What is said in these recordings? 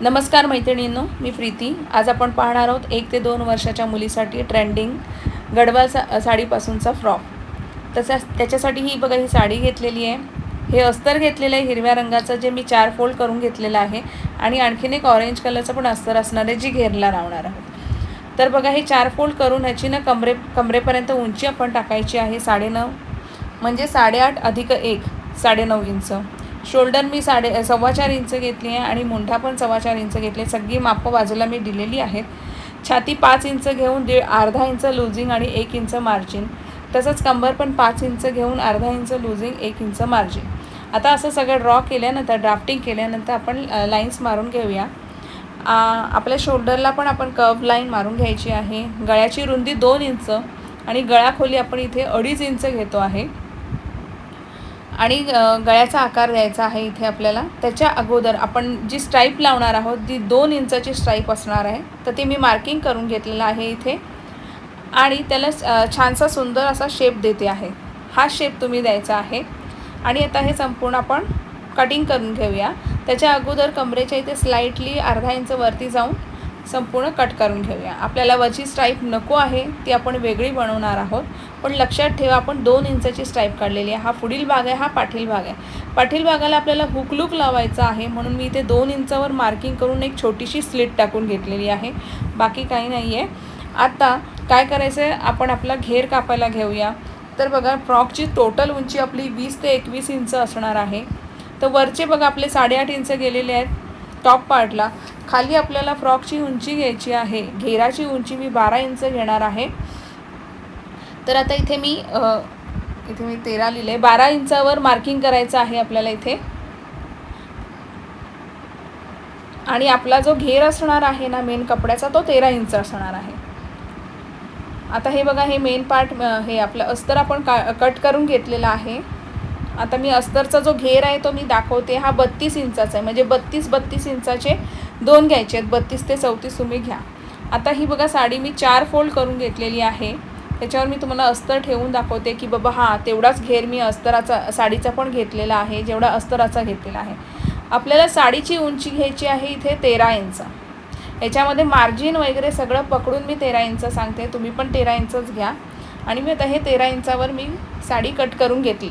नमस्कार मैत्रिणींनो मी प्रीती. आज आपण पाहणार आहोत एक ते दोन वर्षाच्या मुलीसाठी ट्रेंडिंग गडवाल सा साडीपासूनचा फ्रॉक. तसंच त्याच्यासाठी ही बघा ही साडी घेतलेली आहे. हे अस्तर घेतलेलं आहे हिरव्या रंगाचं जे मी चार फोल्ड करून घेतलेलं आहे आणि आणखीन एक ऑरेंज कलरचं पण अस्तर असणार आहे जी घेरला लावणार आहोत. तर बघा हे चार फोल्ड करून ह्याची ना कमरे कमरेपर्यंत उंची आपण टाकायची आहे साडेनऊ. म्हणजे साडेआठ अधिक एक साडेनऊ इंच. शोल्डर मी साडे सव्वा चार इंच घेतली आहे आणि मुंढा पण सव्वा चार इंच घेतले सगळी मापं बाजूला मी दिलेली आहेत. छाती पाच इंच घेऊन दीड अर्धा इंच लुझिंग आणि एक इंच मार्जिन. तसंच कंबर पण पाच इंच घेऊन अर्धा इंच लुझिंग एक इंच मार्जिन. आता असं सगळं ड्रॉ केल्यानंतर ड्राफ्टिंग केल्यानंतर आपण लाईन्स मारून घेऊया. आपल्या शोल्डरला पण आपण कर्व लाईन मारून घ्यायची आहे. गळ्याची रुंदी दोन इंच आणि गळाखोली आपण इथे अडीच इंच घेतो आहे. आणि गळ्याचा आकार द्यायचा आहे इथे आपल्याला. त्याच्या अगोदर आपण जी स्ट्राईप लावणार आहोत ती दोन इंचाची स्ट्राईप असणार आहे तर ती मी मार्किंग करून घेतलेलं आहे इथे. आणि त्याला छानसा सुंदर असा शेप देते आहे. हा शेप तुम्ही द्यायचा आहे. आणि आता हे संपूर्ण आपण कटिंग करून घेऊया. त्याच्या अगोदर कमरेच्या इथे स्लाईटली अर्धा इंच वरती जाऊन संपूर्ण कट करून घेऊया आपल्याला वरची स्ट्राईप नको आहे ती आपण वेगळी बनवणार आहोत. पण लक्षात ठेवा आपण दोन इंचाची स्ट्राईप काढलेली आहे. हा पुढील भाग आहे हा पाठील भाग आहे. पाठील भागाला आपल्याला हुकलूक लावायचा आहे म्हणून मी इथे दोन इंचावर मार्किंग करून एक छोटीशी स्लिट टाकून घेतलेली आहे. बाकी काही नाही आहे आता काय करायचं आहे आपण आपला घेर कापायला घेऊया. तर बघा फ्रॉकची टोटल उंची आपली वीस ते एकवीस इंच असणार आहे. तर वरचे बघा आपले साडेआठ इंच गेलेले आहेत. टॉप पार्टला खाली आपल्याला फ्रॉकची उंची घ्यायची आहे. घेराची उंची मी बारा इंच घेणार आहे. तर आता इथे मी इथे मी तेरा लिहिले. बारा इंचावर मार्किंग करायचं आहे आपल्याला इथे. आणि आपला जो घेर असणार आहे ना मेन कपड्याचा तो तेरा इंच असणार आहे. आता हे बघा हे मेन पार्ट हे आपलं अस्तर आपण का कट करून घेतलेलं आहे. आता मी अस्तरचा जो घेर आहे तो मी दाखवते. हा बत्तीस इंचाचा आहे. म्हणजे बत्तीस बत्तीस इंचाचे दोन घ्यायचे आहेत. बत्तीस ते चौतीस तुम्ही घ्या. आता ही बघा साडी मी चार फोल्ड करून घेतलेली आहे. त्याच्यावर मी तुम्हाला अस्तर ठेवून दाखवते की बाबा हां तेवढाच घेर मी अस्तराचा साडीचा पण घेतलेला आहे. जेवढा अस्तराचा घेतलेला आहे. आपल्याला साडीची उंची घ्यायची आहे इथे तेरा इंच. याच्यामध्ये मार्जिन वगैरे सगळं पकडून मी तेरा इंच सांगते. तुम्ही पण तेरा इंचच घ्या. आणि मी आता हे तेरा इंचावर मी साडी कट करून घेतली.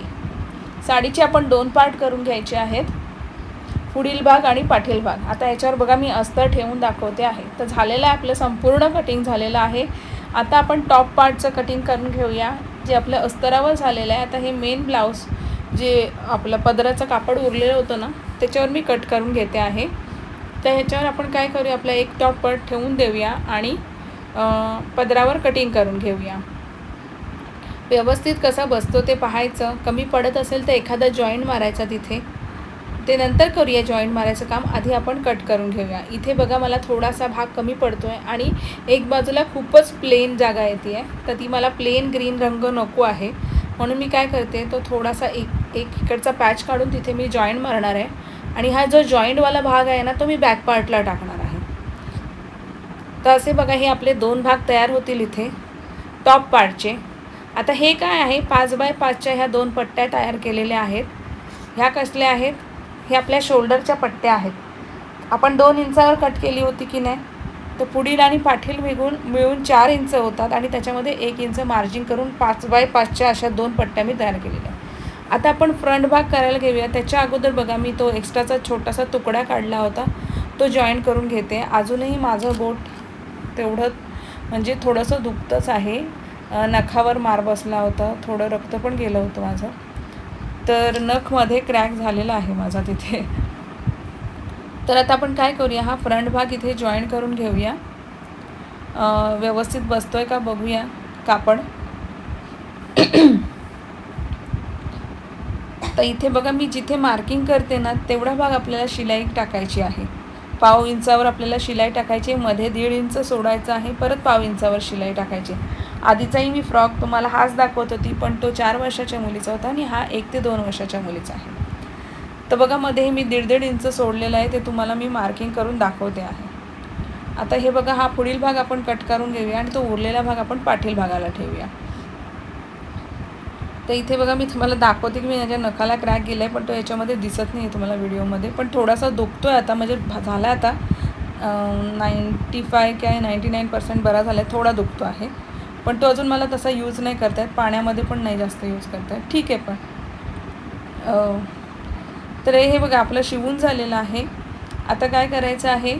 साडीचे आपण दोन पार्ट करून घ्यायचे आहेत. पुढील भाग आणि पाठील भाग. आता याच्यावर बघा मी अस्तर ठेवून दाखवते आहे. तर झालेलं आहे आपलं संपूर्ण कटिंग झालेलं आहे. आता आपण टॉप पार्टचं कटिंग करून घेऊया. जे आपलं अस्तरावर झालेलं आहे. आता हे मेन ब्लाऊज जे आपलं पदराचं कापड उरलेलं होतं ना त्याच्यावर मी कट करून घेते आहे. तर ह्याच्यावर आपण काय करूया? आपला एक टॉप पार्ट ठेवून देऊया आणि पदरावर कटिंग करून घेऊया. व्यवस्थित कसा बसतो ते पाहायचं. कमी पडत असेल तर एखादा जॉईंट मारायचा तिथे. ते नंतर करूया जॉईंट मारायचं काम. आधी आपण कट करून घेऊया. इथे बघा मला थोडासा भाग कमी पडतो आहे आणि एक बाजूला खूपच प्लेन जागा येते आहे तर ती मला प्लेन ग्रीन रंग नको आहे. म्हणून मी काय करते तो थोडासा एक एक इकडचा पॅच काढून तिथे मी जॉईंट मारणार आहे. आणि हा जो जॉईंटवाला भाग आहे ना तो मी बॅक पार्टला टाकणार आहे. तर असे बघा हे आपले दोन भाग तयार होतील इथे. टॉप पार्टचे आता हे काय आहे? पाच बाय पाचच्या ह्या दोन पट्ट्या तयार केलेल्या आहेत. ह्या कसल्या आहेत? हे आपल्या शोल्डरच्या पट्ट्या आहेत. आपण दोन इंचावर कट केली होती की नाही? तर पुढील आणि पाठील मिळून मिळून चार इंच होतात आणि त्याच्यामध्ये एक इंच मार्जिन करून पाच बाय पाचच्या अशा दोन पट्ट्या मी तयार केलेल्या आहेत. आता आपण फ्रंट भाग करायला घेऊया. त्याच्या अगोदर बघा मी तो एक्स्ट्राचा छोटासा तुकडा काढला होता. तो जॉईन करून घेते. अजूनही माझं बोट तेवढं म्हणजे थोडंसं दुखतंच आहे. नखावर मार बसला होता. थोडं रक्त पण गेलं होतं माझं. तर नखमध्ये क्रॅक झालेला आहे माझा तिथे. तर आता आपण काय करूया? हा फ्रंट भाग इथे जॉईन करून घेऊया. व्यवस्थित व्यवस्थित बसतोय का बघूया. कापड. तर इथे बघा मी जिथे मार्किंग करते ना तेवढा भाग आपल्याला शिलाई टाकायची आहे. पाव इंचावर आपल्याला शिलाई टाकायची आहे. मध्ये दीड इंच सोडायचं आहे. परत पाव इंचावर शिलाई टाकायची आधीचाही मी फ्रॉक तुम्हाला हाच दाखवत होती पण तो चार वर्षाच्या मुलीचा होता आणि हा एक ते दोन वर्षाच्या मुलीचा आहे. तर बघा मध्ये मी दीड दीड इंच सोडलेलं आहे ते तुम्हाला मी मार्किंग करून दाखवते आहे. आता हे बघा हा पुढील भाग आपण कट करून घेऊया आणि तो उरलेला भाग आपण पाठील भागाला ठेवूया. तर इथे बघा मी तुम्हाला दाखवते की मी माझ्या नखाला क्रॅक गेला आहे पण तो याच्यामध्ये दिसत नाही आहे तुम्हाला व्हिडिओमध्ये पण थोडासा दुखतो आहे आता म्हणजे झाला आता नाईंटी फाय काय नाईंटी नाईन पर्सेंट बरा झाला आहे थोडा दुखतो आहे. पण तो अजून मला तसा यूज नाही करत येत पाण्यामध्ये पण नाही जास्त यूज करत येत ठीक आहे पण. तर हे बघा आपलं शिवून झालेलं आहे. आता काय करायचं आहे?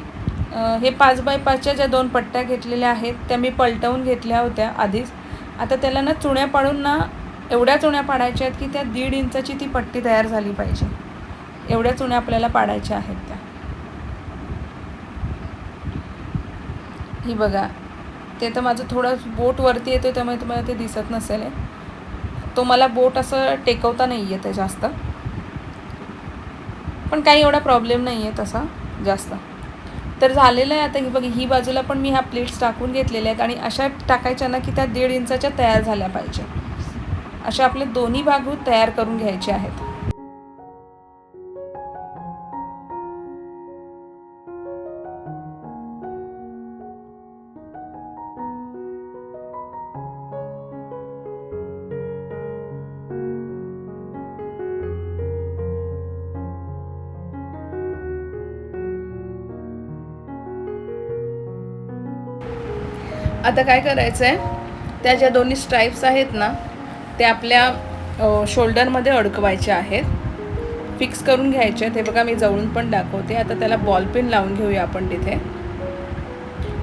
हे पाच बाय पाचच्या ज्या दोन पट्ट्या घेतलेल्या आहेत त्या मी पलटवून घेतल्या होत्या आधीच. आता त्याला ना चुण्या पाडून ना एवढ्या चुण्या पाडायच्या आहेत की त्या दीड इंचाची ती पट्टी तयार झाली पाहिजे. एवढ्या चुण्या आपल्याला पाडायच्या आहेत त्या. ही बघा. ते तर माझं थोडं बोट वरती येतो त्यामुळे तुम्हाला ते दिसत नसेल आहे. तो मला बोट असं टेकवता नाही आहे जास्त. पण काही एवढा प्रॉब्लेम नाही आहे तसा जास्त. तर झालेलं आहे आता ही बघ ही बाजूला पण मी ह्या प्लेट्स टाकून घेतलेल्या आहेत आणि अशा टाकायच्या ना की त्या दीड इंचाच्या तयार झाल्या पाहिजे. अशा आपले दोन्ही भाग तयार करून घ्यायचे आहेत. आता काय करायचं आहे त्या ज्या दोन्ही स्ट्राईप्स आहेत ना त्या आपल्या शोल्डरमध्ये अडकवायच्या आहेत. फिक्स करून घ्यायचे आहेत. हे बघा मी जवळून पण दाखवते. आता त्याला बॉल पेन लावून घेऊया आपण तिथे.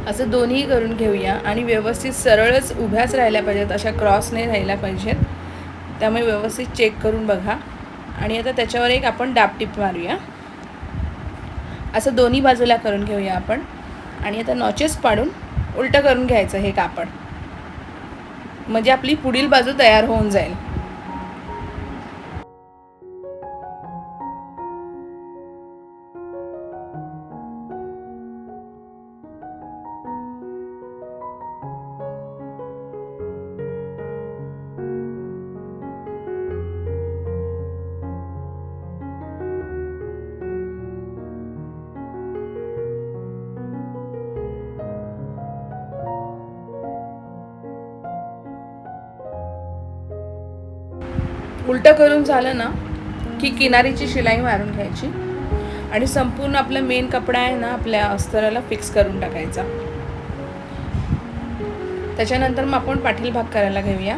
असं दोन्ही करून घेऊया आणि व्यवस्थित सरळच उभ्याच राहिल्या पाहिजेत अशा क्रॉस नाही राहिल्या पाहिजेत. त्यामुळे व्यवस्थित चेक करून बघा. आणि आता त्याच्यावर एक आपण डापटीप मारूया. असं दोन्ही बाजूला करून घेऊया आपण. आणि आता नॉचेस पाडून उलटं करून घ्यायचं हे कापड. म्हणजे आपली पुढील बाजू तयार होऊन जाईल. उलटं करून झालं ना की किनारीची शिलाई मारून घ्यायची. आणि संपूर्ण आपला मेन कपडा आहे ना आपल्या अस्तराला फिक्स करून टाकायचा. त्याच्यानंतर मग आपण पाठील भाग करायला घेऊया.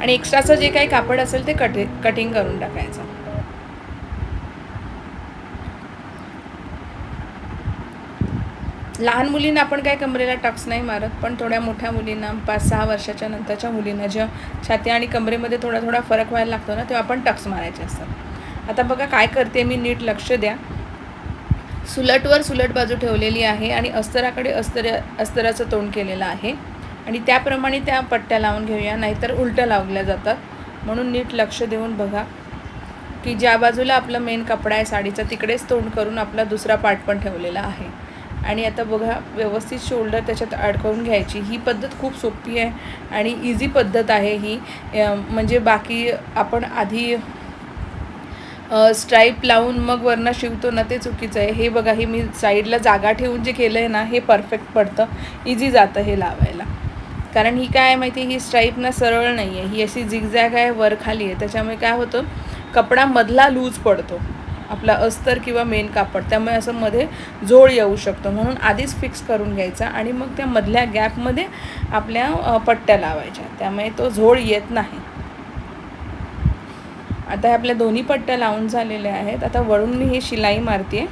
आणि एक्स्ट्राचं जे काही कापड असेल ते कटि कटिंग करून टाकायचं. लहान मुलींना आपण काय कमरेला टक्स नाही मारत पण थोड्या मोठ्या मुलींना पाच सहा वर्षाच्या नंतरच्या मुलींना जेव्हा छाती आणि कमरेमध्ये थोडा थोडा फरक व्हायला लागतो ना तेव्हा आपण टक्स मारायचे असतात. आता बघा काय करते मी नीट लक्ष द्या. सुलटवर सुलट बाजू ठेवलेली आहे आणि अस्तराकडे अस्तर अस्तराचं तोंड केलेलं आहे. आणि त्याप्रमाणे त्या पट्ट्या लावून घेऊया नाहीतर उलट्या लावल्या जातात. म्हणून नीट लक्ष देऊन बघा की ज्या बाजूला आपलं मेन कपडा आहे साडीचा तिकडेच तोंड करून आपला दुसरा पार्ट पण ठेवलेला आहे. आणि आता बघा व्यवस्थित शोल्डर त्याच्यात अडकवून घ्यायची. ही पद्धत खूप सोपी आहे आणि इझी पद्धत आहे ही. म्हणजे बाकी आपण आधी स्ट्राईप लावून मग वरनं शिवतो ना ते चुकीचं आहे. हे बघा हे मी साईडला जागा ठेवून जे केलं आहे ना हे परफेक्ट पडतं. इझी जातं हे लावायला. कारण ही काय आहे माहिती आहे, ही स्ट्राईप ना सरळ नाही आहे ही अशी झिगझॅग आहे वर खाली आहे. त्याच्यामुळे काय होतं? कपडा मधला लूज पडतो. आपला अस्तर किंवा मेन कापड त्यामुळे असं मध्ये जोड येऊ शकतो. म्हणून आधीच फिक्स करून घ्यायचा आणि मग त्या मधल्या गॅपमध्ये आपल्या पट्ट्या लावायच्या. त्यामुळे तो झोळ येत नाही. आता हे आपल्या दोन्ही पट्ट्या लावून झालेल्या आहेत. आता वळून मी ही शिलाई मारते.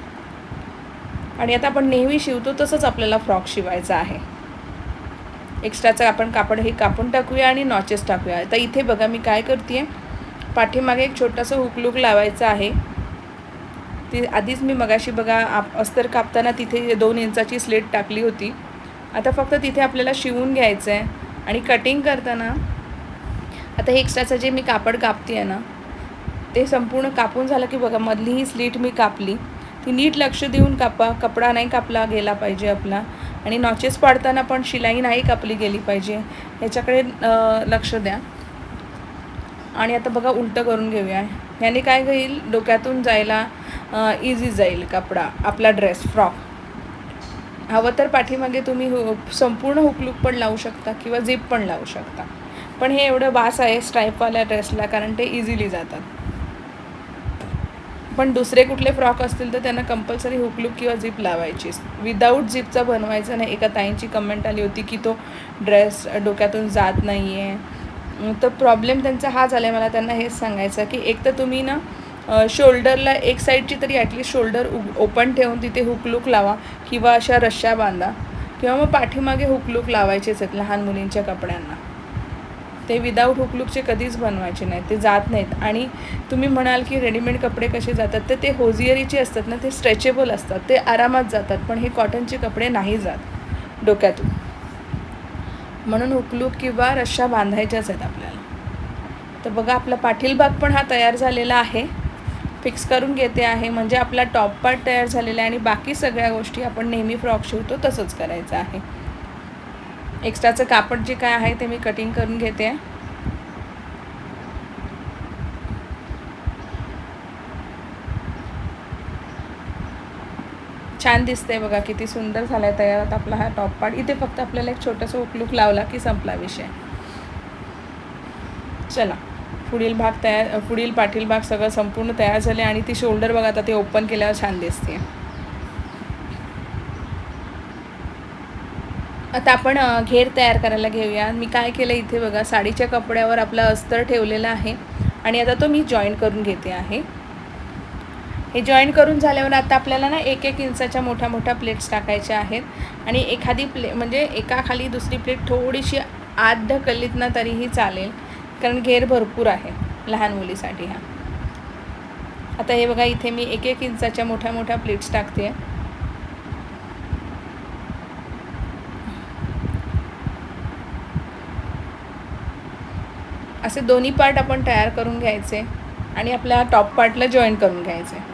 आणि आता आपण नेहमी शिवतो तसंच आपल्याला फ्रॉक शिवायचा आहे. एक्स्ट्राचं आपण कापड हे कापून टाकूया आणि नॉचेस टाकूया. आता इथे बघा मी काय करते पाठीमागे एक छोटंसं हुकलूक लावायचं आहे. ती आधीच मी मगाशी बघा आप अस्तर कापताना तिथे दोन इंचाची स्लेट टाकली होती. आता फक्त तिथे आपल्याला शिवून घ्यायचं आहे आणि कटिंग करताना आता हे एक्स्ट्राचं जे मी कापड कापते आहे ना ते संपूर्ण कापून झालं की बघा मधली ही स्लीट मी कापली. ती नीट लक्ष देऊन कापा कपडा नाही कापला गेला पाहिजे आपला. आणि नॉचेस पाडताना पण शिलाई नाही कापली गेली पाहिजे. ह्याच्याकडे लक्ष द्या. आणि आता बघा उलटं करून घेऊया. ह्याने काय होईल? डोक्यातून जायला इझी जाईल कपडा आपला ड्रेस फ्रॉक हवं तर पाठीमागे तुम्ही हु संपूर्ण हुकलूक पण लावू शकता किंवा झिप पण लावू शकता. पण हे एवढं बास आहे स्ट्राईपवाल्या ड्रेसला कारण ते इझिली जातात. पण दुसरे कुठले फ्रॉक असतील तर त्यांना कंपल्सरी हुकलूक किंवा झिप लावायची विदाऊट झिपचा बनवायचा नाही. एका ताईंची कमेंट आली होती की तो ड्रेस डोक्यातून जात नाही आहे तर प्रॉब्लेम त्यांचा हा झाला आहे मला त्यांना हेच सांगायचं की एक तर तुम्ही ना शोल्डरला एक साईडची तरी ॲटलीस्ट शोल्डर ओपन ठेवून तिथे हुकलूक लावा किंवा अशा रश्या बांधा किंवा मग पाठीमागे हुकलूक लावायचेच आहेत लहान मुलींच्या कपड्यांना. ते विदाऊट हुकलूकचे कधीच बनवायचे नाहीत ते जात नाहीत. आणि तुम्ही म्हणाल की रेडीमेड कपडे कसे जातात तर ते होजियरीचे असतात ना ते स्ट्रेचेबल असतात ते आरामात जातात पण हे कॉटनचे कपडे नाही जात डोक्यातून. म्हणून हुकलूक किंवा रश्शा बांधायच्याच आहेत आपल्याला. तर बघा आपला पाठील भाग पण हा तयार झालेला आहे. फिक्स करून घेते आहे. म्हणजे आपला टॉप पार्ट तयार झालेला आहे आणि बाकी सगळ्या गोष्टी आपण नेहमी फ्रॉक शिवतो तसंच करायचं आहे. एक्स्ट्राचं कापड जे काय आहे ते मी कटिंग करून घेते. आहे छान दिसतंय बघा किती सुंदर झाला आहे तयार आता आपला हा टॉप पार्ट इथे फक्त आपल्याला एक छोटासा उकलूक लावला की संपला विषय. चला पुढील भाग तयार पुढील पाठील भाग सगळं संपूर्ण तयार झाले आणि ती शोल्डर बघा आता ते ओपन केल्यावर छान दिसते. आता आपण घेर तयार करायला घेऊया. मी काय केलं इथे बघा साडीच्या कपड्यावर आपला अस्तर ठेवलेला आहे. आणि आता तो मी जॉईन करून घेते आहे. हे जॉईन करून झाल्यावर आता आपल्याला ना एक एक इंचाच्या मोठ्या मोठ्या प्लेट्स टाकायच्या आहेत. आणि एखादी प्ले म्हणजे एका खाली दुसरी प्लेट थोडीशी आत ढकललीत ना तरीही चालेल. कारण घेर भरपूर आहे लहान मुलीसाठी हा. आता हे बघा इथे मी एक एक इंचाच्या मोठ्या मोठ्या प्लेट्स टाकते. असे दोन्ही पार्ट आपण तयार करून घ्यायचे आणि आपल्या टॉप पार्टला जॉईन करून घ्यायचे.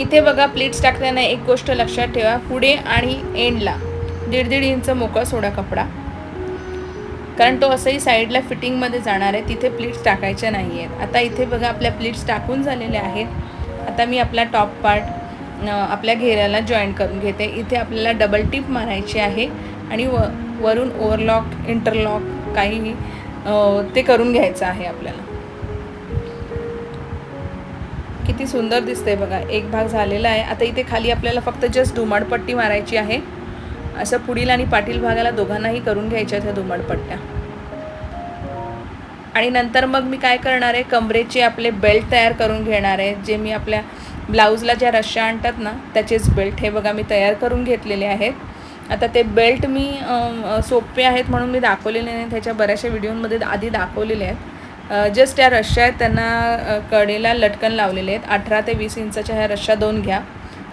इथे बघा प्लेट्स टाकताना एक गोष्ट लक्षात ठेवा. पुढे आणि एंडला दीड दीड इंच मोकळा सोडा कपडा. कारण तो असंही साईडला फिटिंगमध्ये जाणार आहे. तिथे प्लीट्स टाकायच्या नाही आहेत आता इथे बघा आपल्या प्लीट्स टाकून झालेल्या आहेत. आता मी आपला टॉप पार्ट आपल्या घेऱ्याला जॉईन करून घेते. इथे आपल्याला डबल टिप मारायची आहे. आणि व वरून ओवरलॉक इंटरलॉक काही ते करून घ्यायचं आहे आपल्याला. किती सुंदर दिसतंय बघा. एक भाग झालेला आहे. आता इथे खाली आपल्याला फक्त जस्ट धुमाडपट्टी मारायची आहे. असं पुढील आणि पाटील भागाला दोघांनाही करून घ्यायच्या त्या धुमाडपट्ट्या आणि नंतर मग मी काय करणार आहे? कमरेचे आपले बेल्ट तयार करून घेणार आहे. जे मी आपल्या ब्लाऊजला ज्या रश्या आणतात ना त्याचेच बेल्ट हे बघा मी तयार करून घेतलेले आहेत. आता ते बेल्ट मी सोपे आहेत म्हणून मी दाखवलेले नाही. त्याच्या बऱ्याचशा व्हिडिओमध्ये आधी दाखवलेले आहेत. जस्ट या रश्या आहेत त्यांना कडेला लटकन लावलेले आहेत. अठरा ते वीस इंचाच्या ह्या रश्या दोन घ्या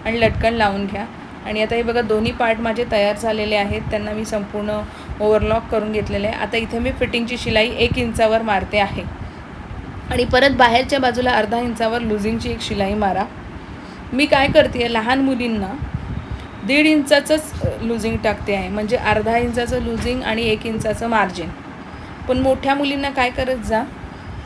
आणि लटकन लावून घ्या. आणि आता हे बघा दोन्ही पार्ट माझे तयार झालेले आहेत. त्यांना मी संपूर्ण ओव्हरलॉक करून घेतलेले आहे. आता इथे मी फिटिंगची शिलाई एक इंचावर मारते आहे. आणि परत बाहेरच्या बाजूला अर्धा इंचावर लुझिंगची एक शिलाई मारा. मी काय करते लहान मुलींना दीड इंचाचंच लुझिंग टाकते आहे. म्हणजे अर्धा इंचाचं लुझिंग आणि एक इंचाचं मार्जिन पण मोठ्या मुलींना काय करत जा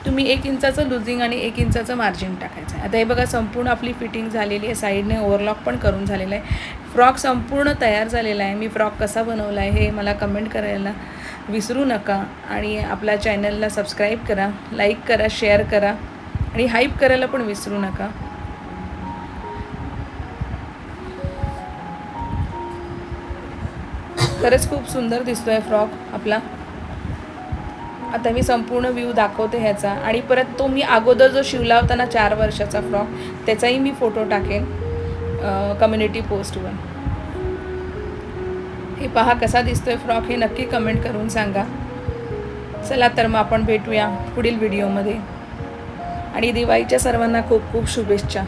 तुम्ही एक इंचाचं लुझिंग आणि एक इंचाचं मार्जिन टाकायचं आहे. आता हे बघा संपूर्ण आपली फिटिंग झालेली आहे. साईडने ओव्हरलॉक पण करून झालेलं आहे. फ्रॉक संपूर्ण तयार झालेला आहे. मी फ्रॉक कसा बनवला आहे हे मला कमेंट करायला विसरू नका. आणि आपल्या चॅनलला सबस्क्राईब करा लाईक करा शेअर करा आणि हाईप करायला पण विसरू नका. खरंच खूप सुंदर दिसतो आहे फ्रॉक आपला. आता मी संपूर्ण व्ह्यू दाखवते ह्याचा. आणि परत तो मी अगोदर जो शिवला होता ना चार वर्षाचा फ्रॉक त्याचाही मी फोटो टाकेन कम्युनिटी पोस्टवर हे पहा कसा दिसतोय फ्रॉक हे नक्की कमेंट करून सांगा. चला तर मग आपण भेटूया पुढील व्हिडिओमध्ये आणि दिवाळीच्या सर्वांना खूप खूप शुभेच्छा.